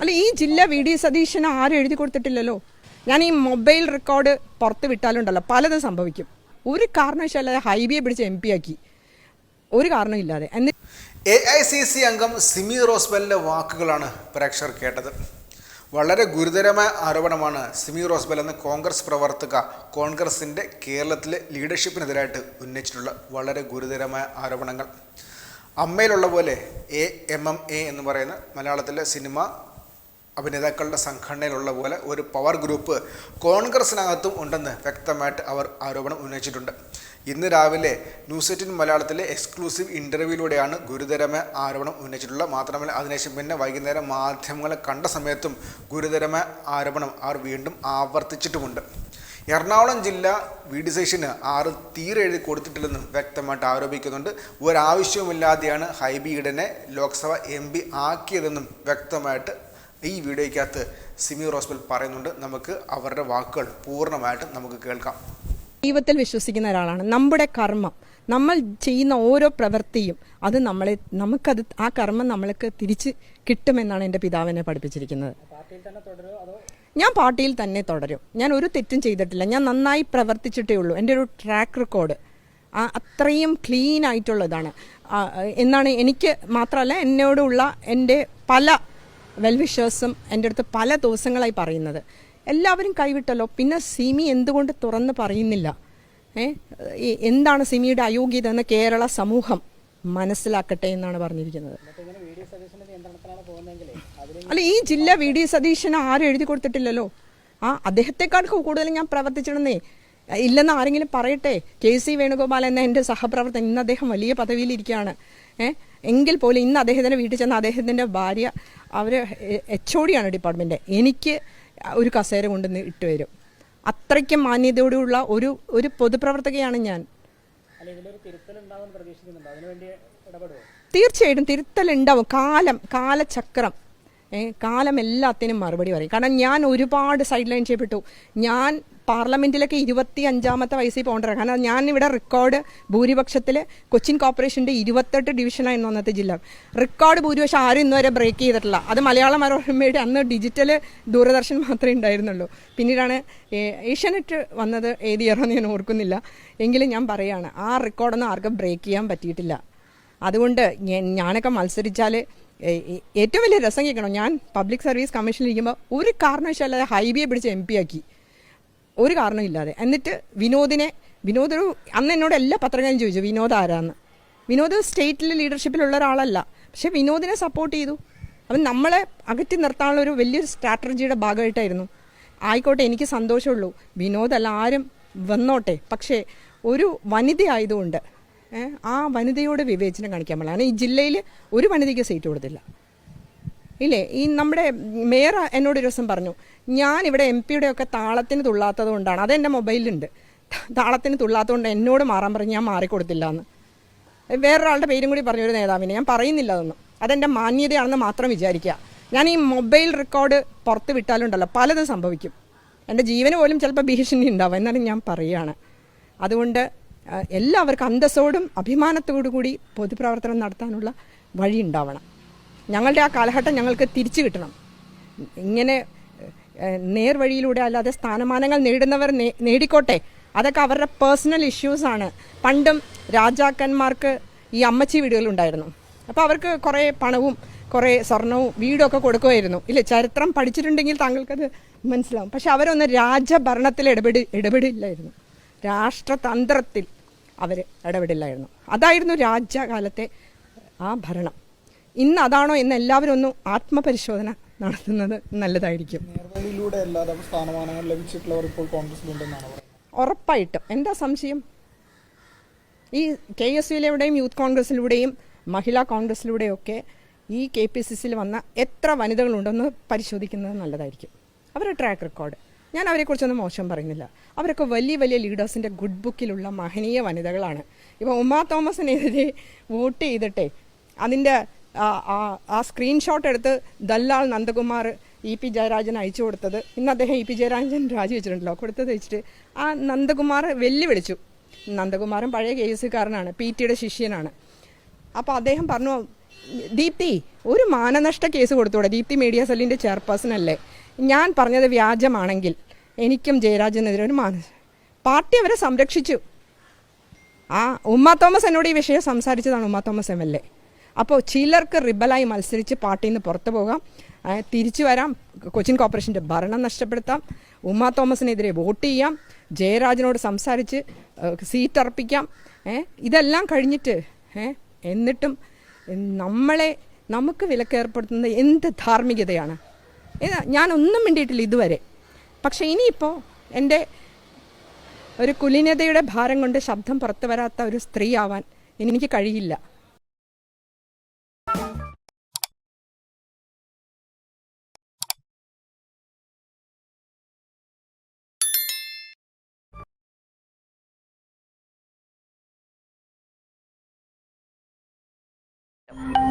അല്ല ഈ ജില്ല വി ഡി സതീശന് ആരും എഴുതി കൊടുത്തിട്ടില്ലല്ലോ. ഞാൻ ഈ മൊബൈൽ റെക്കോർഡ് പുറത്ത് വിട്ടാലുണ്ടല്ലോ പലതും സംഭവിക്കും. ഒരു കാരണവശാലും ഹൈവേ പിടിച്ച് എം പി ആക്കി. ഒരു കാരണമില്ലാതെ എ ഐ സി സി അംഗം സിമി റോസ്ബലിന്റെ വാക്കുകളാണ് പ്രേക്ഷകർ കേട്ടത്. വളരെ ഗുരുതരമായ ആരോപണമാണ് സിമി റോസ്ബൽ എന്ന കോൺഗ്രസ് പ്രവർത്തക കോൺഗ്രസിന്റെ കേരളത്തിലെ ലീഡർഷിപ്പിനെതിരായിട്ട് ഉന്നയിച്ചിട്ടുള്ള വളരെ ഗുരുതരമായ ആരോപണങ്ങൾ. അമ്മയിലുള്ള പോലെ എ എം എം എ എന്ന് പറയുന്ന മലയാളത്തിലെ സിനിമ അഭിനേതാക്കളുടെ സംഘടനയിലുള്ള പോലെ ഒരു പവർ ഗ്രൂപ്പ് കോൺഗ്രസിനകത്തും ഉണ്ടെന്ന് വ്യക്തമായിട്ട് അവർ ആരോപണം ഉന്നയിച്ചിട്ടുണ്ട്. ഇന്ന് രാവിലെ ന്യൂസ് എയ്റ്റീൻ മലയാളത്തിലെ എക്സ്ക്ലൂസീവ് ഇന്റർവ്യൂയിലൂടെയാണ് ഗുരുതരമായ ആരോപണം ഉന്നയിച്ചിട്ടുള്ളത്. മാത്രമല്ല അതിനുശേഷം പിന്നെ വൈകുന്നേരം മാധ്യമങ്ങളെ കണ്ട സമയത്തും ഗുരുതരമായ ആരോപണം അവർ വീണ്ടും ആവർത്തിച്ചിട്ടുമുണ്ട്. എറണാകുളം ജില്ല വി ഡി സേഷന് ആറ് തീരെ എഴുതി കൊടുത്തിട്ടില്ലെന്നും വ്യക്തമായിട്ട് ആരോപിക്കുന്നുണ്ട്. ഒരാവശ്യവുമില്ലാതെയാണ് ഹൈബി ഈഡനെ ലോക്സഭ എം പി ആക്കിയതെന്നും വ്യക്തമായിട്ട് ഈ വീഡിയോയ്ക്കകത്ത് സിമി റോസ്ബൽ പറയുന്നുണ്ട്. നമുക്ക് അവരുടെ വാക്കുകൾ പൂർണമായിട്ട് നമുക്ക് കേൾക്കാം. ദൈവത്തിൽ വിശ്വസിക്കുന്ന ഒരാളാണ്. നമ്മുടെ കർമ്മം. നമ്മൾ ചെയ്യുന്ന ഓരോ പ്രവൃത്തിയും അത് നമ്മളെ നമുക്കത് ആ കർമ്മം നമ്മൾക്ക് തിരിച്ച് കിട്ടുമെന്നാണ് എന്റെ പിതാവിനെ പഠിപ്പിച്ചിരിക്കുന്നത്. ഞാൻ പാർട്ടിയിൽ തന്നെ തുടരും. ഞാൻ ഒരു തെറ്റും ചെയ്തിട്ടില്ല. ഞാൻ നന്നായി പ്രവർത്തിച്ചിട്ടേ ഉള്ളൂ. എന്റെ ഒരു ട്രാക്ക് റെക്കോർഡ് അത്രയും ക്ലീൻ ആയിട്ടുള്ളതാണ്. എന്നാണ് എനിക്ക് മാത്രമല്ല എന്നോടുള്ള എന്റെ പല വെൽവിഷേഴ്സും എന്റെ അടുത്ത് പല ദിവസങ്ങളായി പറയുന്നത്. എല്ലാവരും കൈവിട്ടല്ലോ. പിന്നെ സിമി എന്തുകൊണ്ട് തുറന്ന് പറയുന്നില്ല? എന്താണ് സിമിയുടെ അയോഗ്യത എന്ന് കേരള സമൂഹം മനസ്സിലാക്കട്ടെ എന്നാണ് പറഞ്ഞിരിക്കുന്നത്. അല്ല ഈ ജില്ല വി ഡി സതീശന് ആരും എഴുതി കൊടുത്തിട്ടില്ലല്ലോ. ആ അദ്ദേഹത്തെക്കാൾ കൂടുതൽ ഞാൻ പ്രവർത്തിച്ചിടുന്നേ. ഇല്ലെന്ന് ആരെങ്കിലും പറയട്ടെ. കെ സി വേണുഗോപാൽ എന്ന എന്റെ സഹപ്രവർത്തകൻ ഇന്ന് അദ്ദേഹം വലിയ പദവിയിലിരിക്കുകയാണ്. എങ്കിൽ പോലും ഇന്ന് അദ്ദേഹത്തിന്റെ വീട്ടിൽ ചെന്ന് അദ്ദേഹത്തിന്റെ ഭാര്യ അവർ എച്ച് ഒ ഡിയാണ് ഡിപ്പാർട്ട്മെന്റ് എനിക്ക് ഒരു കസേര കൊണ്ട് ഇട്ട് വരും അത്രയ്ക്കും മാന്യതയോടെയുള്ള ഒരു ഒരു പൊതുപ്രവർത്തകയാണ് ഞാൻ. തീർച്ചയായിട്ടും തിരുത്തലുണ്ടാവും. കാലം കാലചക്രം. കാലം എല്ലാത്തിനും മറുപടി പറയും. കാരണം ഞാൻ ഒരുപാട് സൈഡ് ലൈൻ ചെയ്യപ്പെട്ടു. ഞാൻ പാർലമെന്റിലൊക്കെ ഇരുപത്തി അഞ്ചാമത്തെ വയസ്സിൽ പോകേണ്ടത് കാരണം ഞാൻ ഇവിടെ റെക്കോർഡ് ഭൂരിപക്ഷത്തിൽ കൊച്ചിൻ കോർപ്പറേഷന്റെ ഇരുപത്തെട്ട് ഡിവിഷനായിരുന്നു അന്നത്തെ ജില്ല. റെക്കോർഡ് ഭൂരിപക്ഷം ആരും ഇന്നുവരെ ബ്രേക്ക് ചെയ്തിട്ടില്ല. അത് മലയാള മനോരമയുടെ അന്ന് ഡിജിറ്റൽ ദൂരദർശൻ മാത്രമേ ഉണ്ടായിരുന്നുള്ളൂ. പിന്നീടാണ് ഏഷ്യാനെറ്റ് വന്നത് ഏത് ഇയറാന്ന് ഞാൻ ഓർക്കുന്നില്ല. എങ്കിലും ഞാൻ പറയാണ് ആ റെക്കോർഡൊന്നും ആർക്കും ബ്രേക്ക് ചെയ്യാൻ പറ്റിയിട്ടില്ല. അതുകൊണ്ട് ഞാനൊക്കെ മത്സരിച്ചാൽ ഏറ്റവും വലിയ രസം കേൾക്കണം. ഞാൻ പബ്ലിക് സർവീസ് കമ്മീഷനിൽ ഇരിക്കുമ്പോൾ ഒരു കാരണവശാലും ഹൈബിയെ പിടിച്ച് എം പി ആക്കി. ഒരു കാരണമില്ലാതെ എന്നിട്ട് വിനോദിനെ വിനോദ് ഒരു അന്ന് എന്നോട് എല്ലാ പത്രക്കാരും ചോദിച്ചു വിനോദ് ആരാന്ന്? വിനോദ് സ്റ്റേറ്റിൽ ലീഡർഷിപ്പിലുള്ള ഒരാളല്ല. പക്ഷെ വിനോദിനെ സപ്പോർട്ട് ചെയ്തു. അവൻ നമ്മളെ അകറ്റി നിർത്താനുള്ള ഒരു വലിയൊരു സ്ട്രാറ്റജിയുടെ ഭാഗമായിട്ടായിരുന്നു. ആയിക്കോട്ടെ എനിക്ക് സന്തോഷമുള്ളൂ. വിനോദ് അല്ല ആരും വന്നോട്ടെ. പക്ഷേ ഒരു വനിത ആയതുകൊണ്ട് ആ വനിതയോട് വിവേചനം കാണിക്കാൻ പാടില്ല. കാരണം ഈ ജില്ലയിൽ ഒരു വനിതയ്ക്ക് സീറ്റ് കൊടുത്തില്ല. ഇല്ലേ? ഈ നമ്മുടെ മേയർ എന്നോട് ഒരു ദിവസം പറഞ്ഞു ഞാൻ ഇവിടെ എം പിയുടെ ഒക്കെ താളത്തിന് തുള്ളാത്തത് കൊണ്ടാണ്. അതെന്റെ മൊബൈലിലുണ്ട്. താളത്തിന് തുള്ളാത്തത് കൊണ്ട് എന്നോട് മാറാൻ പറഞ്ഞ് ഞാൻ മാറിക്കൊടുത്തില്ല എന്ന് വേറൊരാളുടെ പേരും കൂടി പറഞ്ഞൊരു നേതാവിനെ. ഞാൻ പറയുന്നില്ല അതൊന്നും. അതെന്റെ മാന്യതയാണെന്ന് മാത്രം വിചാരിക്കുക. ഞാൻ ഈ മൊബൈൽ റെക്കോർഡ് പുറത്ത് വിട്ടാലുണ്ടല്ലോ പലതും സംഭവിക്കും. എന്റെ ജീവന് പോലും ചിലപ്പോൾ ഭീഷണി ഉണ്ടാവും എന്നാലും ഞാൻ പറയുകയാണ്. അതുകൊണ്ട് എല്ലാവർക്കും അന്തസ്സോടും അഭിമാനത്തോടു കൂടി പൊതുപ്രവർത്തനം നടത്താനുള്ള വഴി ഉണ്ടാവണം. ഞങ്ങളുടെ ആ കാലഘട്ടം ഞങ്ങൾക്ക് തിരിച്ചു കിട്ടണം. ഇങ്ങനെ നേർവഴിയിലൂടെ അല്ലാതെ സ്ഥാനമാനങ്ങൾ നേടുന്നവർ നേടിക്കോട്ടെ. അതൊക്കെ അവരുടെ പേഴ്സണൽ ഇഷ്യൂസാണ് പണ്ടും രാജാക്കന്മാർക്ക് ഈ അമ്മച്ചി വീടുകളുണ്ടായിരുന്നു. അപ്പോൾ അവർക്ക് കുറേ പണവും കുറേ സ്വർണവും വീടൊക്കെ കൊടുക്കുമായിരുന്നു. ഇല്ല ചരിത്രം പഠിച്ചിട്ടുണ്ടെങ്കിൽ താങ്കൾക്കത് മനസ്സിലാവും. പക്ഷെ അവരൊന്ന് രാജഭരണത്തിൽ ഇടപെടി ഇടപെടില്ലായിരുന്നു. രാഷ്ട്രതന്ത്രത്തിൽ അവർ ഇടപെടില്ലായിരുന്നു. അതായിരുന്നു രാജ്യകാലത്തെ ആ ഭരണം. ഇന്ന് അതാണോ എന്ന് എല്ലാവരും ഒന്ന് ആത്മപരിശോധന നടത്തുന്നത് നല്ലതായിരിക്കും. സ്ഥാനമാനങ്ങൾ ലഭിച്ചിട്ടുള്ളവർ ഇപ്പോൾ കോൺഗ്രസിലുണ്ടെന്നാണ് ഉറപ്പായിട്ടും. എന്താ സംശയം? ഈ കെ എസ് യുയിലൂടെയും യൂത്ത് കോൺഗ്രസിലൂടെയും മഹിളാ കോൺഗ്രസിലൂടെയും ഒക്കെ ഈ കെ പി സി സിയിൽ വന്ന എത്ര വനിതകളുണ്ടെന്ന് പരിശോധിക്കുന്നത് നല്ലതായിരിക്കും. അവരുടെ ട്രാക്ക് റെക്കോർഡ് ഞാൻ അവരെക്കുറിച്ചൊന്നും മോശം പറയുന്നില്ല. അവരൊക്കെ വലിയ വലിയ ലീഡേഴ്സിന്റെ ഗുഡ് ബുക്കിലുള്ള മഹനീയ വനിതകളാണ്. ഇപ്പോൾ ഉമാ തോമസിനെതിരെ വോട്ട് ചെയ്തിട്ടെ അതിന്റെ ആ- സ്ക്രീൻഷോട്ട് എടുത്ത് ദല്ലാൽ നന്ദകുമാർ ഇ പി ജയരാജൻ അയച്ചു കൊടുത്തത്. ഇന്ന് അദ്ദേഹം ഇ പി ജയരാജൻ രാജിവെച്ചിട്ടുണ്ടല്ലോ. കൊടുത്തത് വെച്ചിട്ട് ആ നന്ദകുമാർ വെല്ലുവിളിച്ചു. നന്ദകുമാരൻ പഴയ കെ എസ് കാരനാണ് പി ടിയുടെ ശിഷ്യനാണ്. അപ്പോൾ അദ്ദേഹം പറഞ്ഞു ദീപ്തി ഒരു മാനനഷ്ട കേസ് കൊടുത്തൂടെ ദീപ്തി മീഡിയ സെല്ലിന്റെ ചെയർപേഴ്സൺ അല്ലേ? ഞാൻ പറഞ്ഞത് വ്യാജമാണെങ്കിൽ എനിക്കും ജയരാജനെതിരെ ഒരു മാന പാർട്ടി അവരെ സംരക്ഷിച്ചു. ആ ഉമ്മ തോമസ് എന്നോട് ഈ വിഷയം സംസാരിച്ചതാണ് ഉമ്മ തോമസ് എം എൽ എ. അപ്പോൾ ചിലർക്ക് റിബലായി മത്സരിച്ച് പാർട്ടിയിൽ നിന്ന് പുറത്തു പോകാം. തിരിച്ചു വരാം. കൊച്ചിൻ കോർപ്പറേഷന്റെ ഭരണം നഷ്ടപ്പെടുത്താം. ഉമ്മ തോമസിനെതിരെ വോട്ട് ചെയ്യാം. ജയരാജനോട് സംസാരിച്ച് സീറ്റ് അർപ്പിക്കാം. ഇതെല്ലാം കഴിഞ്ഞിട്ട് എന്നിട്ടും നമ്മളെ നമുക്ക് വിലക്കേർപ്പെടുത്തുന്നത് എന്ത് ധാർമ്മികതയാണ്? ഞാനൊന്നും വേണ്ടിയിട്ടില്ല ഇതുവരെ. പക്ഷേ ഇനിയിപ്പോൾ എന്റെ ഒരു കുലീനതയുടെ ഭാരം കൊണ്ട് ശബ്ദം പുറത്തു വരാത്ത ഒരു സ്ത്രീ ആവാൻ എനിക്ക് കഴിയില്ല. Yep.